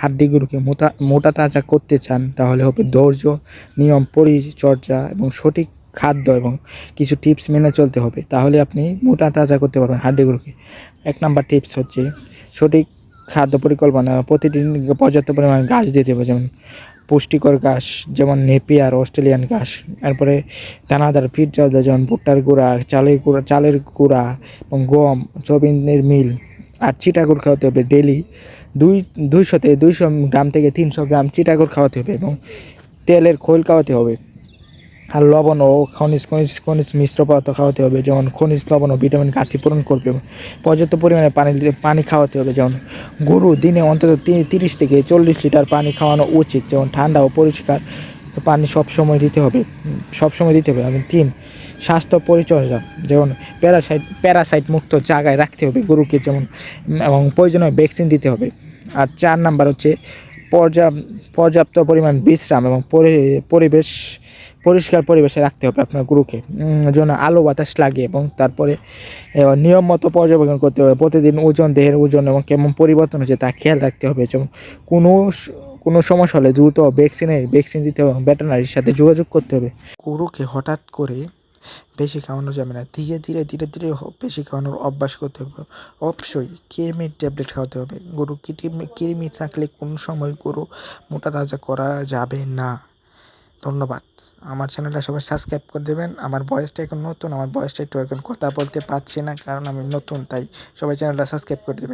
হাড্ডিগুলোকে মোটা মোটা তাজা করতে চান, তাহলে হবে ধৈর্য, নিয়ম, পরিচর্যা এবং সঠিক খাদ্য এবং কিছু টিপস মেনে চলতে হবে। তাহলে আপনি মোটা তাজা করতে পারবেন হাড্ডিগুলোকে। এক নাম্বার টিপস হচ্ছে সঠিক খাদ্য পরিকল্পনা। প্রতিদিন পর্যাপ্ত পরিমাণে গাছ দিতে হবে, যেমন পুষ্টিকর ঘাস, যেমন নেপিয়ার, অস্ট্রেলিয়ান ঘাস তারপরে দানাদার, ফিট যেমন ভুট্টার গুঁড়া, চালের গুঁড়া চালের গুঁড়া এবং গম, সয়াবিনের মিল। আর চিটাগুড় খাওয়াতে হবে ডেলি দুই দুইশো থেকে দুইশো গ্রাম থেকে তিনশো গ্রাম চিটাগুড় খাওয়াতে হবে এবং তেলের খোল খাওয়াতে হবে। আর লবণ ও খনিজ খনিজ খনিজ মিশ্র পদার্থ খাওয়াতে হবে, যেমন খনিজ, লবণ ও ভিটামিন ঘাটতি পূরণ করবে। পর্যাপ্ত পরিমাণে পানি পানি খাওয়াতে হবে, যেমন গরু দিনে অন্তত তিরিশ থেকে চল্লিশ লিটার পানি খাওয়ানো উচিত, যেমন ঠান্ডা ও পরিষ্কার পানি সব সময় দিতে হবে সব সময় দিতে হবে। এবং তিন স্বাস্থ্য পরিচর্যা, যেমন প্যারাসাইট প্যারাসাইট মুক্ত জায়গায় রাখতে হবে গরুকে, যেমন এবং প্রয়োজনীয় ভ্যাকসিন দিতে হবে। আর চার নাম্বার হচ্ছে পর্যাপ্ত পরিমাণ বিশ্রাম এবং পরি- পরিবেশ, পরিষ্কার পরিবেশে রাখতে হবে আপনার গরুকে। যেন আলো বাতাস লাগে এবং তারপরে নিয়ম মতো পর্যবেক্ষণ করতে হবে। প্রতিদিন ওজন, দেহের ওজন এবং কেমন পরিবর্তন হচ্ছে তা খেয়াল রাখতে হবে। যেমন, কোনো কোনো সমস্যা হলে দ্রুত ভ্যাকসিনে ভ্যাকসিন দিতে হবে এবং ভেটেনারির সাথে যোগাযোগ করতে হবে। গরুকে হঠাৎ করে বেশি খাওয়ানো যাবে না। ধীরে ধীরে ধীরে ধীরে বেশি খাওয়ানোর অভ্যাস করতে হবে। অবশ্যই কৃমির ট্যাবলেট খাওয়াতে হবে। গরু কৃমি থাকলে কোনো সময় গরু মোটা তাজা করা যাবে না। ধন্যবাদ। আমার চ্যানেলটা সবাই সাবস্ক্রাইব করে দেবেন। আমার বয়সটা এখন নতুন, আমার বয়সটা একটু এখন কথা বলতে পারছি না, কারণ আমি নতুন, তাই সবাই চ্যানেলটা সাবস্ক্রাইব করে দেবেন।